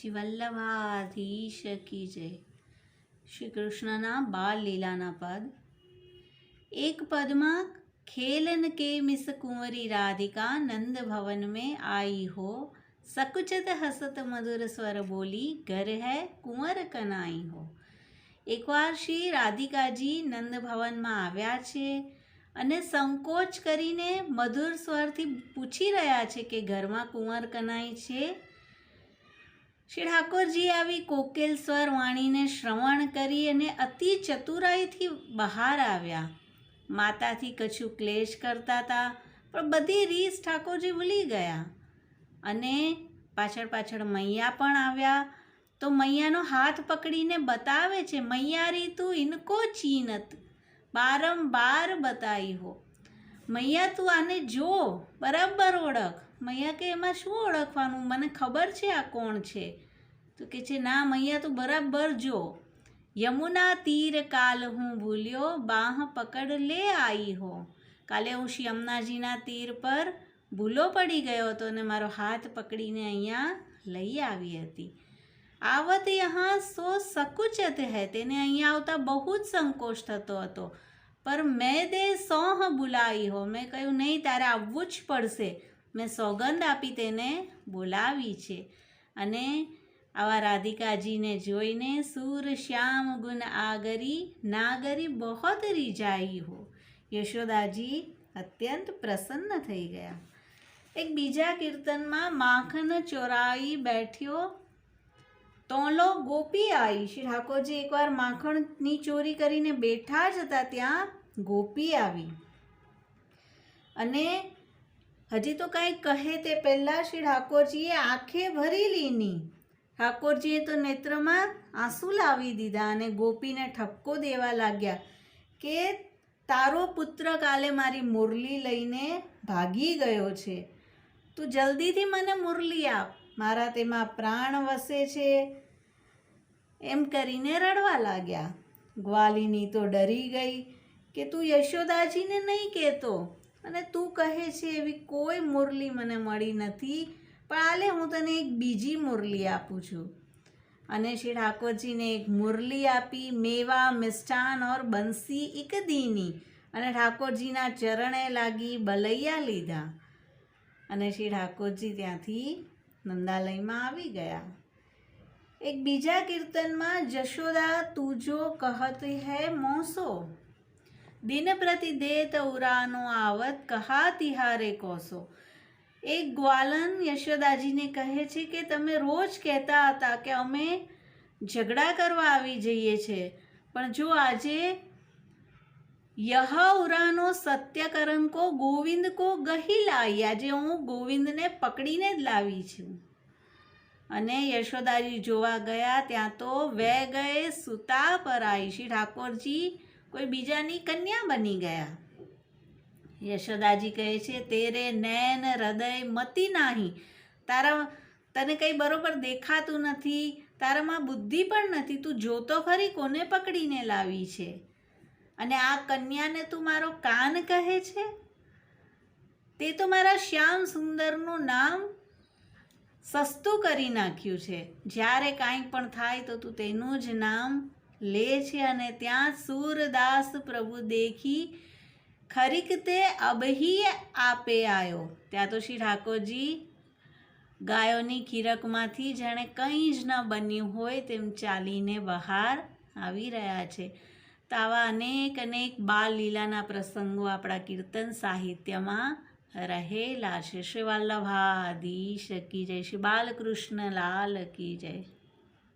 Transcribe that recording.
શ્રી વલ્લભાધીશ કી જય શ્રી કૃષ્ણના બાલ લીલાના પદ એક પદમાં ખેલન કે મિસ કુંવરી રાધિકા નંદ ભવન में आई हो સકુચત હસત મધુર સ્વર બોલી ઘર હૈ કુંવર કનાઈ હો એકવાર શ્રી રાધિકાજી નંદ ભવનમાં આવ્યા છે અને સંકોચ કરીને મધુર સ્વરથી પૂછી રહ્યા છે કે ઘરમાં કુંવર કનાઈ છે શ્રી ઠાકોરજી આવી કોકેલ સ્વર વાણીને શ્રવણ કરી અને અતિ ચતુરાઈથી બહાર આવ્યા. માતાથી કછું ક્લેશ કરતા હતા, પણ બધી રીસ ઠાકોરજી ભૂલી ગયા. અને પાછળ પાછળ મૈયા પણ આવ્યા. તો મૈયાનો હાથ પકડીને બતાવે છે મૈયારી તું ઇનકો ચીનત, બારંબાર બતાવી હો મૈયા તું આને જો, બરાબર ઓળખ. મૈયા કે એમાં શું ઓળખવાનું? મને ખબર છે આ કોણ છે. તો કે છે, ના, મૈયા, તું બરાબર જો. યમુના તીર કાલ હું ભૂલ્યો, બાહ પકડ લે આઈ હો. કાલે હું શ્રી યમુનાજીના તીર પર ભૂલો પડી ગયો હતો અને મારો હાથ પકડીને અહીંયા લઈ આવી હતી. આવત યહાં સો સકુચત હે. તેને અહીંયા આવતા બહુ જ સંકોચ થતો હતો. પર મેં દે સોહ બોલાવી હો. મેં કહ્યું, નહીં, તારે આવવું જ પડશે. મેં સોગંદ આપી તેને બોલાવી છે. અને આવા રાધિકાજીને જોઈને સૂર શ્યામ ગુણ આગરી નાગરી બહોત રીજાઈ હો. યશોદાજી અત્યંત પ્રસન્ન થઈ ગયા. એક બીજા કીર્તનમાં માખન ચોરાઈ બેઠ્યો તોલો ગોપી આવી શ્રી ઠાકોરજી એકવાર માખણની ચોરી કરીને બેઠા જ હતા ત્યાં ગોપી આવી. અને હજી તો કાંઈ કહે તે પહેલાં શ્રી ઠાકોરજીએ આંખે ભરી લીની. ઠાકોરજીએ તો નેત્રમાં આંસુ લાવી દીધા અને ગોપીને ઠપકો દેવા લાગ્યા કે તારો પુત્ર કાલે મારી મુરલી લઈને ભાગી ગયો છે. તું જલ્દીથી મને મુરલી આપ. મારા તેમાં પ્રાણ વસે છે. એમ કરીને રડવા લાગ્યા. ગ્વાલિની તો ડરી ગઈ કે તું યશોદાજીને નહીં કહેતો. અને તું કહે છે એવી કોઈ મુરલી મને મળી નથી, પણ આલે હું તને એક બીજી મુરલી આપું છું. અને શ્રી ઠાકોરજીને એક મુરલી આપી મેવા મિષ્ટાન ઓર બંસી એક દીની. અને ઠાકોરજીના ચરણે લાગી બલૈયા લીધા. અને શ્રી ઠાકોરજી ત્યાંથી નંદાલયમાં આવી ગયા. એક બીજા કીર્તનમાં જશોદા તુજો કહત હૈ મોસો. દિન પ્રતિદેત ઉરાનો આવત કહા તિહારે કોસો. એક ગ્વાલન યશોદાજીને કહે છે કે, તમે રોજ કહેતા હતા કે અમે ઝઘડા કરવા આવી જઈએ છીએ પણ જો આજે યહ ઉરાનો સત્યકરણ કો ગોવિંદ કો ગહી લાવી. આજે હું ગોવિંદને પકડીને જ લાવી છું. અને યશોદાજી જોવા ગયા ત્યાં તો વે ગયે સુતા પર આવી શ્રી ઠાકોરજી કોઈ બીજાની કન્યા બની ગયા. યશોદાજી કહે છે, તેરે નૈન હૃદય મતી નાહી. તારા, તને કંઈ બરોબર દેખાતું નથી. તારામાં બુદ્ધિ પણ નથી. તું જોતો ખરી કોને પકડીને લાવી છે? અને આ કન્યાને તું મારો કાન કહે છે? તે તો મારા શ્યામ સુંદરનું નામ સસ્તું કરી નાખ્યું છે. જ્યારે કાંઈ પણ થાય તો તું તેનું જ નામ લે છે અને ત્યાં સૂરદાસ પ્રભુ દેખી ખરીક તે અબહી આપે આવ્યો ત્યાં તો શ્રી ઠાકોરજી ગાયોની ખીરકમાંથી જાણે કંઈ જ ન બન્યું હોય તેમ ચાલીને બહાર આવી રહ્યા છે. તો આવા અનેક અનેક બાલ લીલાના પ્રસંગો આપણા કીર્તન સાહિત્યમાં રહેલા છે. શ્રી વલ્લભાધીશ શકી જય. શ્રી બાલકૃષ્ણ લાલ કી જય.